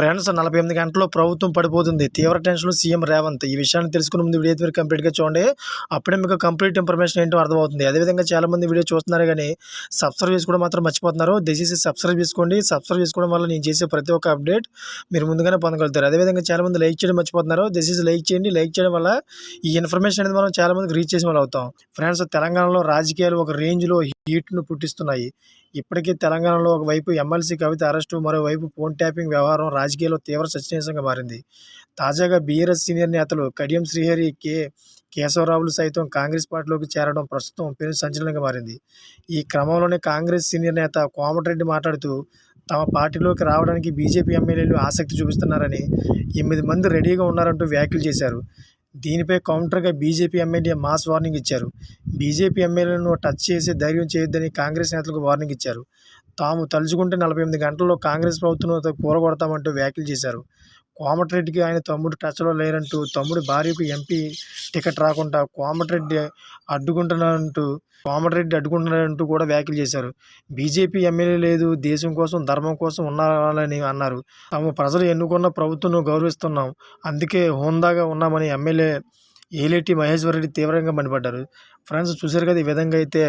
Friends నలభై ఎనిమిది గంటల్లో ప్రభుత్వం పడిపోతుంది. తీవ్ర టెన్షన్లో సీఎం రేవంత్. ఈ విషయాన్ని తెలుసుకునే ముందు వీడియో మీరు కంప్లీట్గా చూడండి. అప్పుడే మీకు కంప్లీట్ ఇన్ఫర్మేషన్ ఏంటో అర్థమవుతుంది. అదేవిధంగా చాలా మంది వీడియో చూస్తున్నారు కానీ సబ్స్క్రైబ్ చేసుకోవడం మాత్రం మర్చిపోతున్నారు. దయచేసి సబ్స్క్రైబ్ చేసుకోండి. సబ్స్క్రైబ్ చేసుకోవడం వల్ల నేను చేసే ప్రతి ఒక్క అప్డేట్ మీరు ముందుగానే పొందగలుగుతారు. అదేవిధంగా చాలా మంది లైక్ చేయడం మర్చిపోతున్నారు. దయచేసి లైక్ చేయండి. లైక్ చేయడం వల్ల ఈ ఇన్ఫర్మేషన్ అనేది మనం చాలా మందికి రీచ్ చేసిన వాళ్ళు అవుతాం. ఫ్రెండ్స్ తెలంగాణలో రాజకీయాలు ఒక రేంజ్లో హీట్ను పుట్టిస్తున్నాయి. ఇప్పటికే తెలంగాణలో ఒకవైపు ఎమ్మెల్సీ కవిత అరెస్టు మరోవైపు ఫోన్ ట్యాపింగ్ వ్యవహారం రాజకీయాల్లో తీవ్ర చర్చనీయాంశంగా మారింది. తాజాగా బీఆర్ఎస్ సీనియర్ నేతలు కడియం శ్రీహరి కె. కేశవరావులు సైతం కాంగ్రెస్ పార్టీలోకి చేరడం ప్రస్తుతం పెను సంచలనంగా మారింది. ఈ క్రమంలోనే కాంగ్రెస్ సీనియర్ నేత కోమటిరెడ్డి మాట్లాడుతూ తమ పార్టీలోకి రావడానికి బీజేపీ ఎమ్మెల్యేలు ఆసక్తి చూపిస్తున్నారని ఎనిమిది మంది రెడీగా ఉన్నారంటూ వ్యాఖ్యలు చేశారు. దీనిపై కౌంటర్గా బీజేపీ ఎమ్మెల్యే మాస్ వార్నింగ్ ఇచ్చారు. బీజేపీ ఎమ్మెల్యేలను టచ్ చేసి ధైర్యం చేయొద్దని కాంగ్రెస్ నేతలకు వార్నింగ్ ఇచ్చారు. తాము తలుచుకుంటే నలభై ఎనిమిది గంటల్లో కాంగ్రెస్ ప్రభుత్వం కూరగొడతామంటూ వ్యాఖ్యలు చేశారు. కోమటిరెడ్డికి ఆయన తమ్ముడు టచ్లో లేరంటూ తమ్ముడు భార్యకు ఎంపీ టికెట్ రాకుండా కోమటిరెడ్డి అడ్డుకుంటున్నారంటూ కోమటిరెడ్డి అడ్డుకుంటున్నారంటూ కూడా వ్యాఖ్యలు చేశారు. బీజేపీ ఎమ్మెల్యే లేదు దేశం కోసం ధర్మం కోసం ఉన్నారని అన్నారు. తాము ప్రజలు ఎన్నుకున్న ప్రభుత్వం గౌరవిస్తున్నాం. అందుకే హోందాగా ఉన్నామని ఎమ్మెల్యే ఏలేటి మహేశ్వర రెడ్డి తీవ్రంగా మండిపడ్డారు. ఫ్రెండ్స్ చూశారు కదా ఈ విధంగా అయితే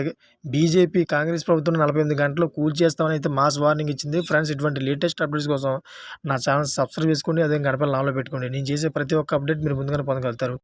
బీజేపీ కాంగ్రెస్ ప్రభుత్వం నలభై ఎనిమిది గంటలు కూల్ చేస్తామని అయితే మాస్ వార్నింగ్ ఇచ్చింది. ఫ్రెండ్స్ ఇటువంటి లేటెస్ట్ అప్డేట్స్ కోసం నా ఛానల్ సబ్స్క్రైబ్ చేసుకోండి. అదే గడపలు నాలో పెట్టుకోండి. నేను చేసే ప్రతి ఒక్క అప్డేట్ మీరు ముందుగానే పొందగలుగుతారు.